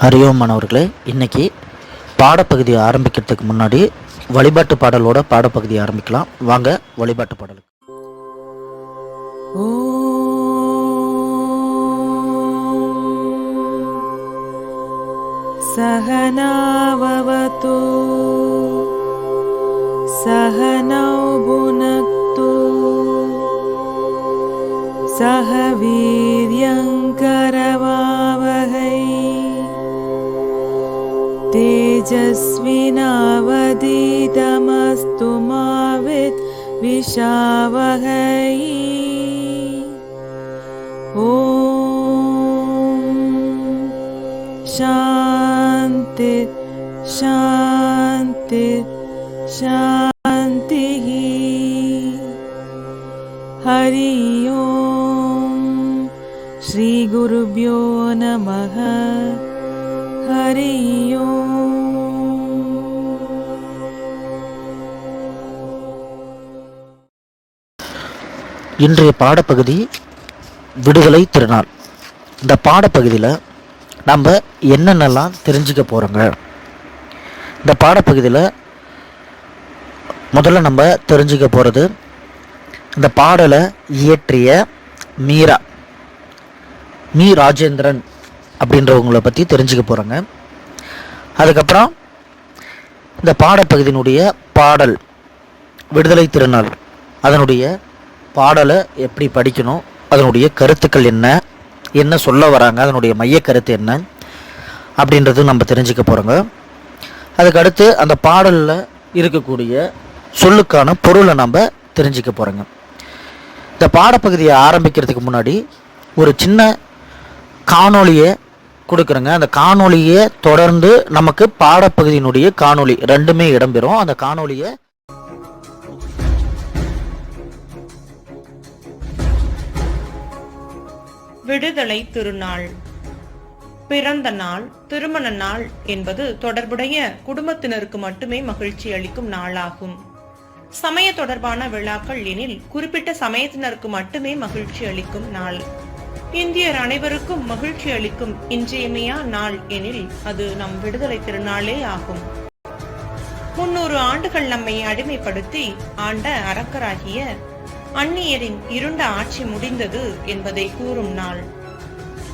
ஹரியோம் மாணவர்களே இன்னைக்கு பாடப்பகுதியை ஆரம்பிக்கிறதுக்கு முன்னாடி வழிபாட்டு பாடலோட பாடப்பகுதியை ஆரம்பிக்கலாம். வாங்க வழிபாட்டு பாடலுக்கு. சகனாவவதோ சகனௌ புனக்து சக तेजस्विनावधीतमस्तु मा विद्विषावहै ॐ शान्ति शान्ति शान्तिः। हरि ओम् श्रीगुरुभ्यो नमः। हरि இன்றைய பாடப்பகுதி விடுதலை திருநாள். இந்த பாடப்பகுதியில் நம்ம என்னென்னலாம் தெரிஞ்சுக்க போகிறோங்க இந்த பாடப்பகுதியில் முதல்ல நம்ம தெரிஞ்சுக்க போகிறது இந்த பாடலை இயற்றிய மீரா மீ ராஜேந்திரன் அப்படின்றவங்கள பற்றி தெரிஞ்சுக்க போகிறோங்க அதுக்கப்புறம் இந்த பாடப்பகுதியினுடைய பாடல் விடுதலை திருநாள் அதனுடைய பாடலை எப்படி படிக்கணும் அதனுடைய கருத்துக்கள் என்ன என்ன சொல்ல வராங்க அதனுடைய மைய கருத்து என்ன அப்படின்றது நம்ம தெரிஞ்சுக்க போகிறோங்க அதுக்கடுத்து அந்த பாடலில் இருக்கக்கூடிய சொல்லுக்கான பொருளை நம்ம தெரிஞ்சுக்க போகிறோங்க இந்த பாடப்பகுதியை ஆரம்பிக்கிறதுக்கு முன்னாடி ஒரு சின்ன காணொளியை கொடுக்குறேங்க. அந்த காணொளியை தொடர்ந்து நமக்கு பாடப்பகுதியினுடைய காணொளி ரெண்டுமே இடம்பெறும். அந்த காணொளியை விடுதலை திருநாள். பிறந்த நாள் திருமண நாள் என்பது தொடர்புடைய குடும்பத்தினருக்கு மட்டுமே மகிழ்ச்சி அளிக்கும் நாளாகும். சமய தொடர்பான விழாக்கள் எனில் குறிப்பிட்ட சமயத்தினருக்கு மட்டுமே மகிழ்ச்சி அளிக்கும் நாள். இந்தியர் அனைவருக்கும் மகிழ்ச்சி அளிக்கும் இன்றியமையா நாள் எனில் அது நம் விடுதலை திருநாளே ஆகும். முன்னூறு ஆண்டுகள் நம்மை அடிமைப்படுத்தி ஆண்ட அரக்கராகிய அந்நியரின் இருண்ட ஆட்சி முடிந்தது என்பதை கூறும் நாள்.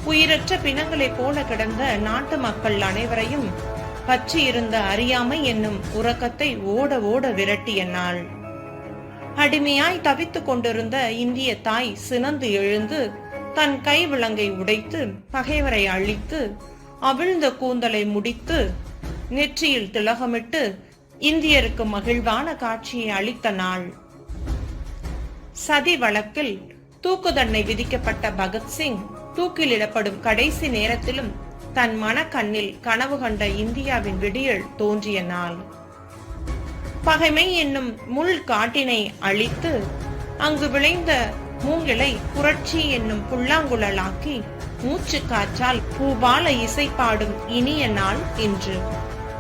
உயிரற்ற பிணங்களைப் போல கிடந்த நாட்டு மக்கள் அனைவரையும் பற்றி இருந்த அறியாமை என்னும் உறக்கத்தை ஓட ஓட விரட்டிய நாள். அடிமையாய் தவித்துக் கொண்டிருந்த இந்திய தாய் சினந்து எழுந்து தன் கை விலங்கை உடைத்து பகைவரை அழித்து அவிழ்ந்த கூந்தலை முடித்து நெற்றியில் திலகமிட்டு இந்தியருக்கு மகிழ்வான காட்சியை அளித்த நாள். சதி வழக்கில் தூக்கு தண்டனை விதிக்கப்பட்ட பகத்சிங் தூக்கிலிடப்படும் கடைசி நேரத்திலும் தன் மனக்கண்ணில் கனவு கண்ட இந்தியாவின் விடியல் தோன்றிய நாள். பகைமை என்னும் முள் காட்டினை அழித்து அங்கு விளைந்த மூங்கிலை புரட்சி என்னும் புல்லாங்குழலாக்கி மூச்சு காற்றால் பூபால இசை பாடும் இனிய நாள் இன்று.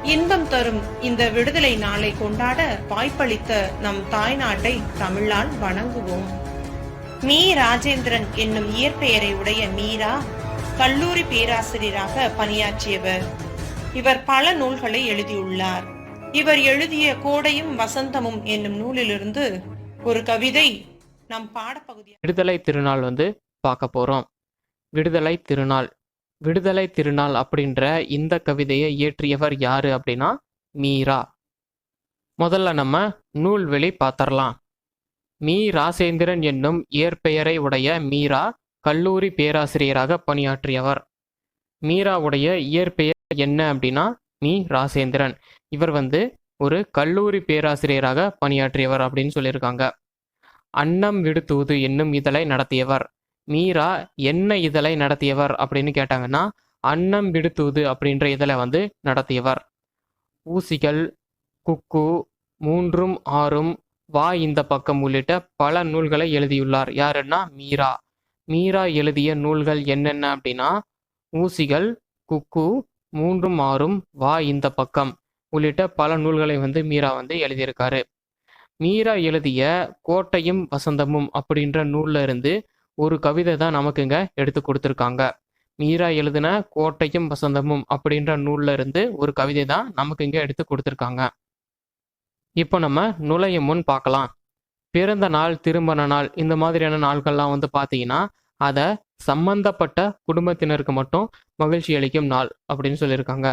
இன்பம் தரும் இந்த விடுதலை நாளை கொண்டாட வாய்ப்பளித்த நம் தாய்நாட்டை தமிழால் வணங்குவோம். மீ. ராஜேந்திரன் என்னும் இயற்பெயரை உடைய மீரா கல்லூரி பேராசிரியராக பணியாற்றியவர். இவர் பல நூல்களை எழுதியுள்ளார். இவர் எழுதிய கோடையும் வசந்தமும் என்னும் நூலிலிருந்து ஒரு கவிதை நம் பாடப்பகுதி விடுதலை திருநாள் வந்து பார்க்க போறோம். விடுதலை திருநாள் விடுதலை திருநாள் அப்படின்ற இந்த கவிதையை இயற்றியவர் யாரு அப்படின்னா மீரா. முதல்ல நம்ம நூல்வெளி பார்த்தரலாம் மீ. ராசேந்திரன் என்னும் இயற்பெயரை உடைய மீரா கல்லூரி பேராசிரியராக பணியாற்றியவர். மீராவுடைய இயற்பெயர் என்ன அப்படின்னா மீ. ராசேந்திரன். இவர் வந்து ஒரு கல்லூரி பேராசிரியராக பணியாற்றியவர் அப்படின்னு சொல்லியிருக்காங்க. அன்னம் விடுத்துவது என்னும் இதழை நடத்தியவர். மீரா என்ன இதழை நடத்தியவர்? அப்படின்னு கேட்டாங்கன்னா அன்னம் விடுத்தூது அப்படின்ற இதழை வந்து நடத்தியவர். ஊசிகள் குக்கு மூன்றும் ஆறும் வா இந்த பக்கம் உள்ளிட்ட பல நூல்களை எழுதியுள்ளார். யாருன்னா மீரா. மீரா எழுதிய நூல்கள் என்னென்ன அப்படின்னா ஊசிகள் குக்கு மூன்றும் ஆறும் வா இந்த பக்கம் உள்ளிட்ட பல நூல்களை வந்து மீரா வந்து எழுதியிருக்காரு. மீரா எழுதிய கோட்டையும் வசந்தமும் அப்படின்ற நூல்ல இருந்து ஒரு கவிதை தான் நமக்குங்க எடுத்து கொடுத்துருக்காங்க. மீரா எழுதின கோட்டையும் வசந்தமும் அப்படின்ற நூல்ல இருந்து ஒரு கவிதை தான் நமக்கு இங்கே எடுத்து கொடுத்துருக்காங்க. இப்போ நம்ம நுழையும் முன் பார்க்கலாம். பிறந்த நாள் திருமண நாள் இந்த மாதிரியான நாள்கள்லாம் வந்து பார்த்தீங்கன்னா அதை சம்பந்தப்பட்ட குடும்பத்தினருக்கு மட்டும் மகிழ்ச்சி அளிக்கும் நாள் அப்படின்னு சொல்லியிருக்காங்க.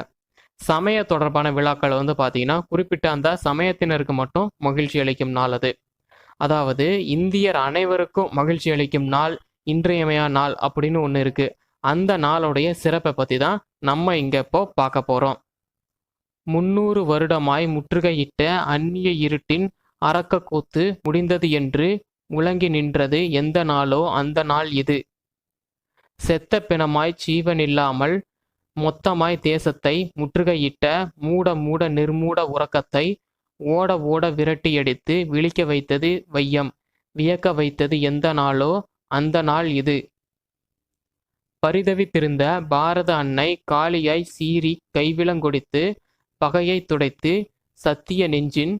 சமய தொடர்பான விழாக்கள் வந்து பார்த்தீங்கன்னா குறிப்பிட்ட அந்த சமயத்தினருக்கு மட்டும் மகிழ்ச்சி அளிக்கும் நாள் அது. அதாவது இந்தியர் அனைவருக்கும் மகிழ்ச்சி அளிக்கும் நாள் இன்றியமையா நாள் அப்படின்னு ஒன்று இருக்கு. அந்த நாளுடைய சிறப்பை பற்றி தான் நம்ம இங்கே இப்போ பார்க்க போகிறோம் முன்னூறு வருடமாய் முற்றுகையிட்ட அந்நிய இருட்டின் அரக்கக்கூத்து முடிந்தது என்று முழங்கி நின்றது எந்த நாளோ அந்த நாள் இது. செத்த பிணமாய் ஜீவனில்லாமல் மொத்தமாய் தேசத்தை முற்றுகையிட்ட மூட மூட நிர்மூட உறக்கத்தை ஓட ஓட விரட்டியடித்து விழிக்க வைத்தது வையம். வியக்க வைத்தது எந்த நாளோ? அந்த நாள் இது. பரிதவித்திருந்த பாரத அன்னை காளியாய் சீறி கைவிலங்கொடித்து பகையை துடைத்து சத்திய நெஞ்சின்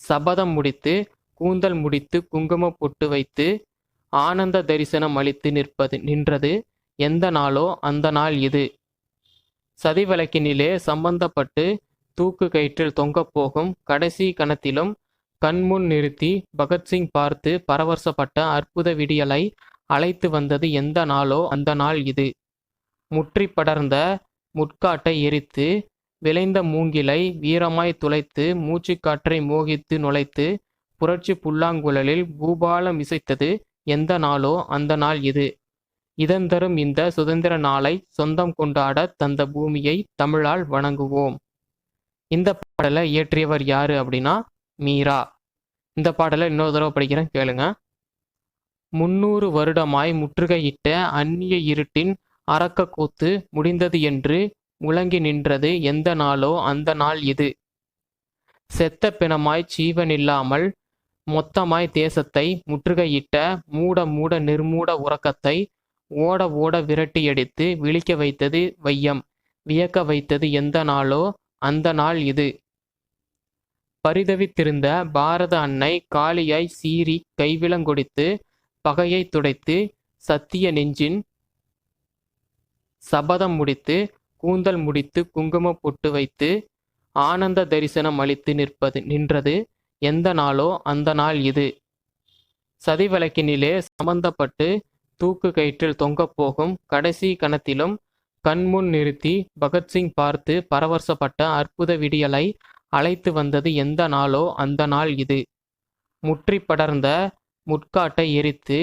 சபதம் முடித்து கூந்தல் முடித்து குங்கும பொட்டு வைத்து ஆனந்த தரிசனம் அளித்து நிற்பது நின்றது எந்த நாளோ? அந்த நாள் இது. சதிவழக்கினிலே சம்பந்தப்பட்டு தூக்கு கயிற்றில் தொங்கப் போகும் கடைசி கணத்திலும் கண்முன் நிறுத்தி பகத்சிங் பார்த்து பரவசப்பட்ட அற்புத விடியலை அழைத்து வந்தது எந்த நாளோ அந்த நாள் இது. முற்றி படர்ந்த முட்காட்டை எரித்து விளைந்த மூங்கிலை வீரமாய் துளைத்து மூச்சுக்காற்றை மோகித்து நுழைத்து புரட்சி புல்லாங்குழலில் பூபாலம் இசைத்தது எந்த நாளோ அந்த நாள் இது. இதந்தரும் இந்த சுதந்திர நாளை சொந்தம் கொண்டாட தந்த பூமியை தமிழால் வணங்குவோம். இந்த பாடலை இயற்றியவர் யாரு அப்படின்னா மீரா. இந்த பாடலை இன்னொரு தடவை படிக்கிறேன் கேளுங்க. முன்னூறு வருடமாய் முற்றுகையிட்ட அந்நிய இருட்டின் அரக்கக்கூத்து முடிந்தது என்று முழங்கி நின்றது எந்த நாளோ அந்த நாள் இது. செத்த பிணமாய் ஜீவனில்லாமல் மொத்தமாய் தேசத்தை முற்றுகையிட்ட மூட மூட நிர்மூட உறக்கத்தை ஓட ஓட விரட்டியடித்து விழிக்க வைத்தது வையம் வியக்க வைத்தது எந்த நாளோ அந்த நாள் இது. பரிதவித்திருந்த பாரத அன்னை காளியாய் சீறி கைவிலங்கொடித்து பகையை துடைத்து சத்திய நெஞ்சின் சபதம் முடித்து கூந்தல் முடித்து குங்கும பொட்டு வைத்து ஆனந்த தரிசனம் அளித்து நிற்பது நின்றது. எந்த நாளோ அந்த நாள் இது. சதிவிளக்கினிலே சம்பந்தப்பட்டு தூக்கு கயிற்றில் தொங்கப் போகும் கடைசி கணத்திலும் கண்முன் நிறுத்தி பகத்சிங் பார்த்து பரவசப்பட்ட அற்புத விடியலை அழைத்து வந்தது எந்த நாளோ அந்த நாள் இது. முற்றி படர்ந்த முட்காட்டை எரித்து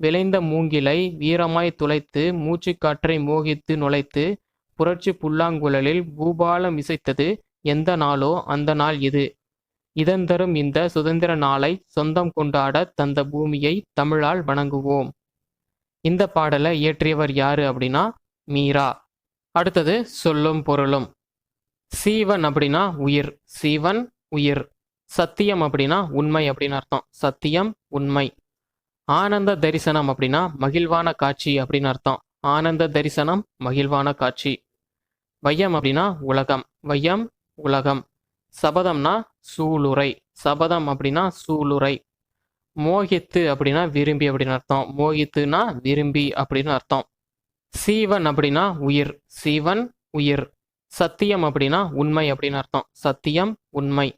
விளைந்த மூங்கிலை வீரமாய் துளைத்து மூச்சுக்காற்றை மோகித்து நுழைத்து புரட்சி புல்லாங்குழலில் பூபாலம் இசைத்தது எந்த நாளோ அந்த நாள் இது. இதன் தரும் இந்த சுதந்திர நாளை சொந்தம் கொண்டாட தந்த பூமியை தமிழால் வணங்குவோம். இந்த பாடலை இயற்றியவர் யாரு அப்படின்னா மீரா. அடுத்தது சொல்லும் பொருளும். சீவன் அப்படின்னா உயிர். சீவன் உயிர். சத்தியம் அப்படின்னா உண்மை அப்படின்னு அர்த்தம். சத்தியம் உண்மை. ஆனந்த தரிசனம் அப்படின்னா மகிழ்வான காட்சி அப்படின்னு அர்த்தம். ஆனந்த தரிசனம் மகிழ்வான காட்சி. வையம் அப்படின்னா உலகம். வையம் உலகம். சபதம்னா சூளுரை. சபதம் அப்படின்னா சூளுரை. மோகித்து அப்படின்னா விரும்பி அப்படின்னு அர்த்தம். மோகித்துனா விரும்பி அப்படின்னு அர்த்தம். சீவன் அப்படின்னா உயிர் சீவன் உயிர். சத்தியம் அப்படின்னா உண்மை அப்படின்னு அர்த்தம். சத்தியம் உண்மை.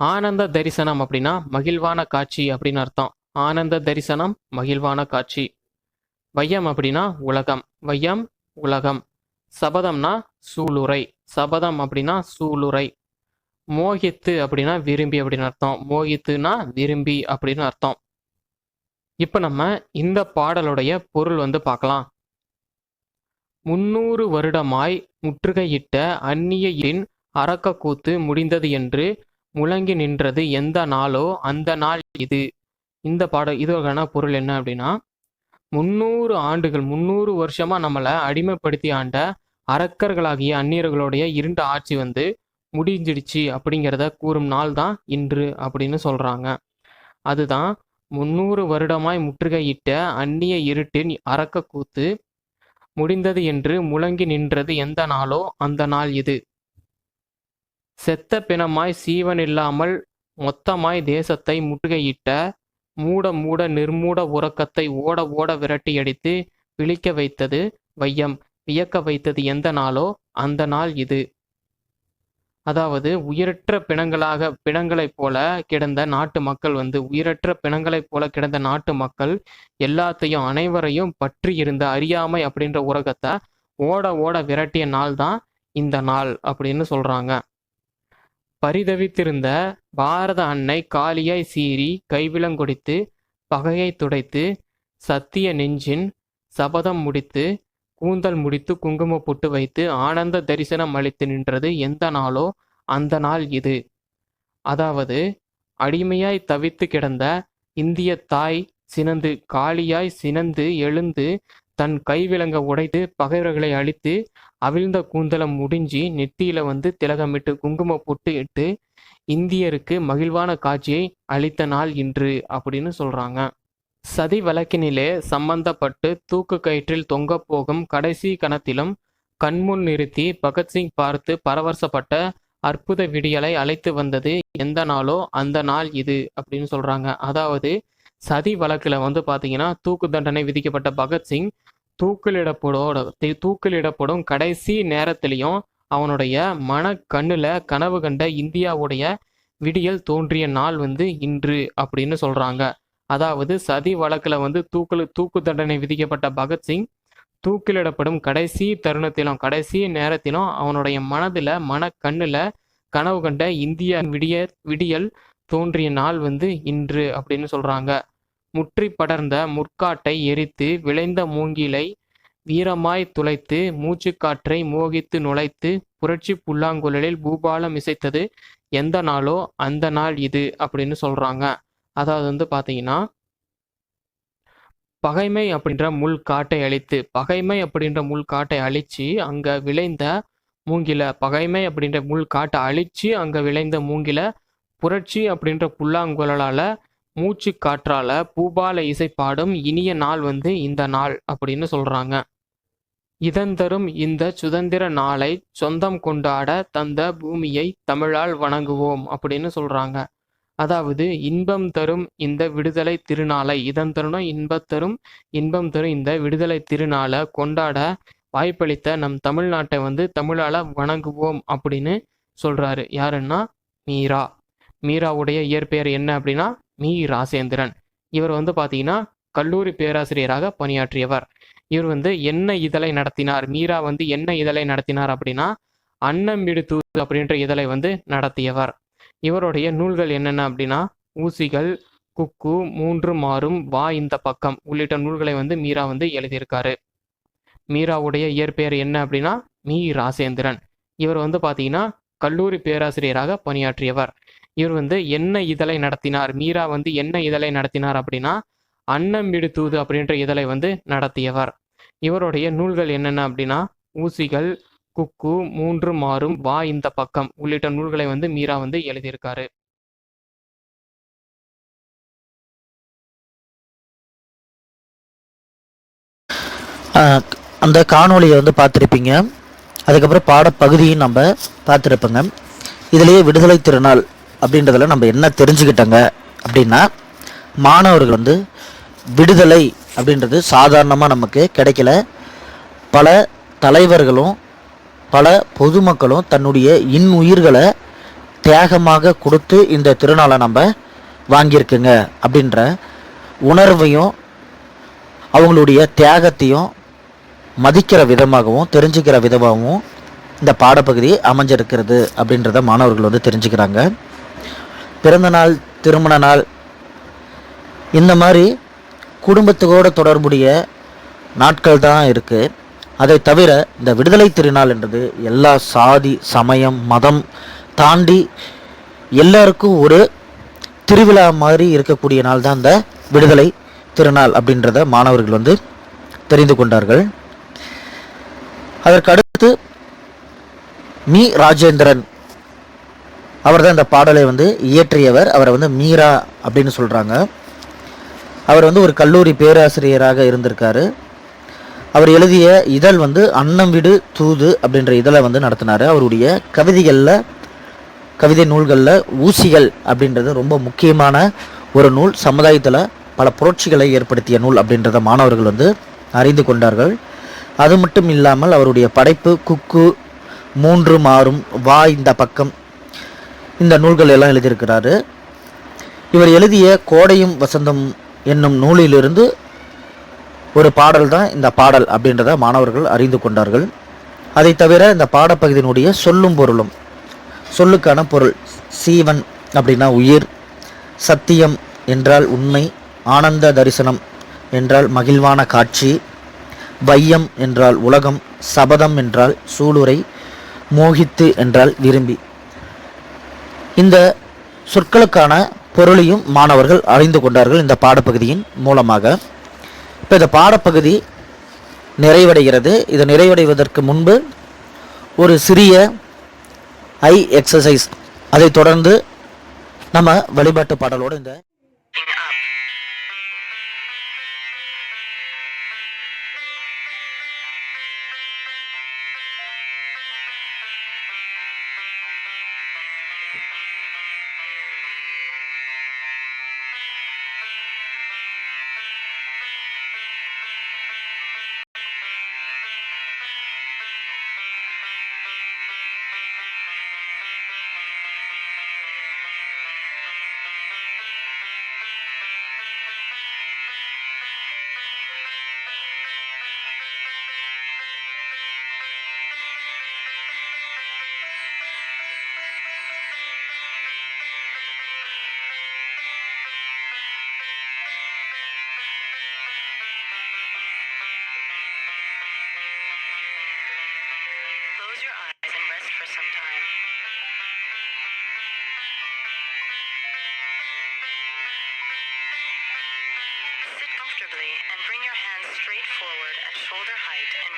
ஆனந்த தரிசனம் அப்படின்னா மகிழ்வான காட்சி அப்படின்னு அர்த்தம். ஆனந்த தரிசனம் மகிழ்வான காட்சி. வையம் அப்படின்னா உலகம். வையம் உலகம். சபதம்னா சூளுரை. சபதம் அப்படின்னா சூளுரை. மோகித்து அப்படின்னா விரும்பி அப்படின்னு அர்த்தம். மோகித்துனா விரும்பி அப்படின்னு அர்த்தம். இப்போ நம்ம இந்த பாடலுடைய பொருள் வந்து பார்க்கலாம். முன்னூறு வருடமாய் முற்றுகையிட்ட அந்நியின் அரக்கக்கூத்து முடிந்தது என்று முழங்கி நின்றது எந்த நாளோ அந்த நாள் இது. இந்த பாட இதற்கான பொருள் என்ன அப்படின்னா முந்நூறு ஆண்டுகள் முந்நூறு வருஷமா நம்மளை அடிமைப்படுத்தி ஆண்ட அரக்கர்களாகிய அந்நியர்களுடைய இருண்ட ஆட்சி வந்து முடிஞ்சிடுச்சு அப்படிங்கிறத கூறும் நாள் தான் இன்று அப்படின்னு சொல்றாங்க. அதுதான் முந்நூறு வருடமாய் முற்றுகையிட்ட அந்நிய இருட்டின் அரக்க கூத்து முடிந்தது என்று முழங்கி நின்றது எந்த நாளோ அந்த நாள் இது. செத்த பிணமாய் சீவனில்லாமல் மொத்தமாய் தேசத்தை முற்றுகையிட்ட மூட மூட நிர்மூட உறக்கத்தை ஓட ஓட விரட்டியடித்து விழிக்க வைத்தது வையம் வியக்க வைத்தது எந்த நாளோ அந்த நாள் இது. அதாவது உயிரற்ற பிணங்களாக பிணங்களைப் போல கிடந்த நாட்டு மக்கள் வந்து உயிரற்ற பிணங்களைப் போல கிடந்த நாட்டு மக்கள் எல்லாத்தையும் அனைவரையும் பற்றி இருந்த அறியாமை அப்படின்ற உலகத்தை ஓட ஓட விரட்டிய நாள் தான் இந்த நாள் அப்படின்னு சொல்றாங்க. பரிதவித்திருந்த பாரத அன்னை காளியாய் சீறி கைவிலங்கொடித்து பகையை துடைத்து சத்திய நெஞ்சின் சபதம் முடித்து கூந்தல் முடித்து குங்கும புட்டு வைத்து ஆனந்த தரிசனம் அளித்து நின்றது எந்த நாளோ அந்த நாள் இது. அதாவது அடிமையாய் தவித்து கிடந்த இந்திய தாய் சினந்து காளியாய் சினந்து எழுந்து தன் கைவிலங்க உடைத்து பகைவர்களை அழித்து அவிழ்ந்த கூந்தலம் முடிஞ்சி நெத்தியில வந்து திலகமிட்டு குங்கும புட்டு இட்டு இந்தியருக்கு மகிழ்வான காட்சியை அளித்த நாள் இன்று அப்படின்னு சொல்றாங்க. சதி வழக்கினிலே சம்பந்தப்பட்டு தூக்கு கயிற்றில் தொங்கப் போகும் கடைசி கணத்திலும் கண்முன் நிறுத்தி பகத்சிங் பார்த்து பரவசப்பட்ட அற்புத விடியலை அழைத்து வந்தது எந்த நாளோ அந்த நாள் இது அப்படின்னு சொல்றாங்க. அதாவது சதி வழக்கில் வந்து பார்த்தீங்கன்னா தூக்கு தண்டனை விதிக்கப்பட்ட பகத்சிங் தூக்கிலிடப்படோட தூக்கிலிடப்படும் கடைசி நேரத்திலையும் அவனுடைய மன கண்ணில் கனவு கண்ட இந்தியாவுடைய விடியல் தோன்றிய நாள் வந்து இன்று அப்படின்னு சொல்றாங்க. அதாவது சதி வழக்கில் வந்து தூக்கு தூக்கு தண்டனை விதிக்கப்பட்ட பகத்சிங் தூக்கிலிடப்படும் கடைசி தருணத்திலும் கடைசி நேரத்திலும் அவனுடைய மனதில் மன கண்ணில் கனவு கண்ட இந்திய விடிய விடியல் தோன்றிய நாள் வந்து இன்று அப்படின்னு சொல்றாங்க. முற்றி படர்ந்த முற்காட்டை எரித்து விளைந்த மூங்கிலை வீரமாய் துளைத்து மூச்சுக்காற்றை மோகித்து நுழைத்து புரட்சி புல்லாங்குழலில் பூபாலம் இசைத்தது எந்த நாளோ அந்த நாள் இது அப்படின்னு சொல்றாங்க. அதாவது வந்து பார்த்தீங்கன்னா பகைமை அப்படின்ற முள் காட்டை அழித்து பகைமை அப்படின்ற முள் காட்டை அழித்து அங்கே விளைந்த மூங்கில பகைமை அப்படின்ற முள் காட்டை அழித்து அங்கே விளைந்த மூங்கில புரட்சி அப்படின்ற புல்லாங்குழலால மூச்சு காற்றால பூபால இசைப்பாடும் இனிய நாள் வந்து இந்த நாள் அப்படின்னு சொல்றாங்க. இதந்தரும் இந்த சுதந்திர நாளை சொந்தம் கொண்டாட தந்த பூமியை தமிழால் வணங்குவோம் அப்படின்னு சொல்றாங்க. அதாவது இன்பம் தரும் இந்த விடுதலை திருநாளை. இதன் தருணம் இன்பம் தரும் இன்பம் தரும் இந்த விடுதலை திருநாளை கொண்டாட வாய்ப்பளித்த நம் தமிழ்நாட்டை வந்து தமிழால வணங்குவோம் அப்படின்னு சொல்றாரு. யாருன்னா மீரா. மீராவுடைய இயற்பெயர் என்ன அப்படின்னா மீ. ராசேந்திரன். இவர் வந்து பாத்தீங்கன்னா கல்லூரி பேராசிரியராக பணியாற்றியவர். இவர் வந்து என்ன இதழை நடத்தினார்? மீரா வந்து என்ன இதழை நடத்தினார் அப்படின்னா அன்னம் தூது அப்படின்ற இதழை வந்து நடத்தியவர். இவருடைய நூல்கள் என்னென்ன அப்படின்னா ஊசிகள் குக்கு மூன்று மாறும் வா இந்த பக்கம் உள்ளிட்ட நூல்களை வந்து மீரா வந்து எழுதியிருக்காரு. மீராவுடைய இயற்பெயர் என்ன அப்படின்னா மீ ராசேந்திரன். இவர் வந்து பார்த்தீங்கன்னா கல்லூரி பேராசிரியராக பணியாற்றியவர். இவர் வந்து என்ன இதழை நடத்தினார் மீரா வந்து என்ன இதழை நடத்தினார் அப்படின்னா அன்னம் விடு அப்படின்ற இதழை வந்து நடத்தியவர். இவருடைய நூல்கள் என்னென்ன அப்படின்னா ஊசிகள் குக்கு மூன்று மாறும். வா இந்த பக்கம். உள்ளிட்ட நூல்களை வந்து மீரா வந்து எழுதியிருக்காரு. அந்த காணொளியை வந்து பார்த்துருப்பீங்க. அதுக்கப்புறம் பாடப்பகுதியும் நம்ம பார்த்துருப்போங்க. இதுலேயே விடுதலை திருநாள் அப்படின்றதில் நம்ம என்ன தெரிஞ்சுக்கிட்டோங்க அப்படின்னா மாணவர்கள் வந்து விடுதலை அப்படின்றது சாதாரணமாக நமக்கு கிடைக்கல. பல தலைவர்களும் பல பொதுமக்களும் தன்னுடைய இன்னுயிர்களை தியாகமாக கொடுத்து இந்த திருநாளை நம்ம வாங்கியிருக்குங்க அப்படின்ற உணர்வையும் அவங்களுடைய தியாகத்தையும் மதிக்கிற விதமாகவும் தெரிஞ்சுக்கிற விதமாகவும் இந்த பாடப்பகுதி அமைஞ்சிருக்கிறது அப்படின்றத மாணவர்கள் வந்து தெரிஞ்சுக்கிறாங்க. பிறந்த நாள் திருமண நாள் இந்த மாதிரி குடும்பத்துக்கோட தொடர்புடைய நாட்கள் தான் இருக்குது அதை தவிர இந்த விடுதலை திருநாள் என்றது எல்லா சாதி சமயம் மதம் தாண்டி எல்லாருக்கும் ஒரு திருவிழா மாதிரி இருக்கக்கூடிய நாள் தான் இந்த விடுதலை திருநாள் அப்படின்றத மாணவர்கள் வந்து தெரிந்து கொண்டார்கள். அதற்கு அடுத்து மீ. ராஜேந்திரன் அவர் தான் இந்த பாடலை வந்து இயற்றியவர். அவரை வந்து மீரா அப்படின்னு சொல்கிறாங்க அவர் வந்து ஒரு கல்லூரி பேராசிரியராக இருந்திருக்காரு. அவர் எழுதிய இதழ் வந்து அன்னம் விடு தூது அப்படின்ற இதழை வந்து நடத்தினார். அவருடைய கவிதைகளில் கவிதை நூல்களில் ஊசிகள் அப்படின்றது ரொம்ப முக்கியமான ஒரு நூல். சமுதாயத்தில் பல புரட்சிகளை ஏற்படுத்திய நூல் அப்படின்றத மாணவர்கள் வந்து அறிந்து கொண்டார்கள். அது மட்டும் இல்லாமல் அவருடைய படைப்பு குக்கு மூன்று மாறும் வா இந்த பக்கம் இந்த நூல்கள் எல்லாம் எழுதியிருக்கிறாரு. இவர் எழுதிய கோடையும் வசந்தம் என்னும் நூலிலிருந்து ஒரு பாடல் தான் இந்த பாடல் அப்படின்றத மாணவர்கள் அறிந்து கொண்டார்கள். அதை தவிர இந்த பாடப்பகுதியினுடைய சொல்லும் பொருளும் சொல்லுக்கான பொருள் சீவன் அப்படின்னா உயிர் சத்தியம் என்றால் உண்மை ஆனந்த தரிசனம் என்றால் மகிழ்வான காட்சி வையம் என்றால் உலகம் சபதம் என்றால் சூளுரை மோகித்து என்றால் விரும்பி. இந்த சொற்களுக்கான பொருளையும் மாணவர்கள் அறிந்து கொண்டார்கள் இந்த பாடப்பகுதியின் மூலமாக. இப்போ இந்த பாடப்பகுதி நிறைவடைகிறது. இது நிறைவடைவதற்கு முன்பு ஒரு சிறிய ஐ எக்ஸசைஸ் அதை தொடர்ந்து நம்ம வழிபாட்டு பாடலோடு இந்த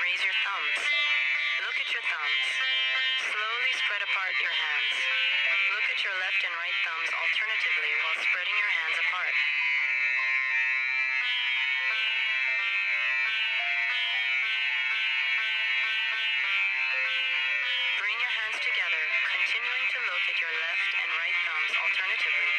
raise your thumbs. Look at your thumbs. Slowly spread apart your hands. Look at your left and right thumbs alternatively while spreading your hands apart. Bring your hands together, continuing to look at your left and right thumbs alternatively.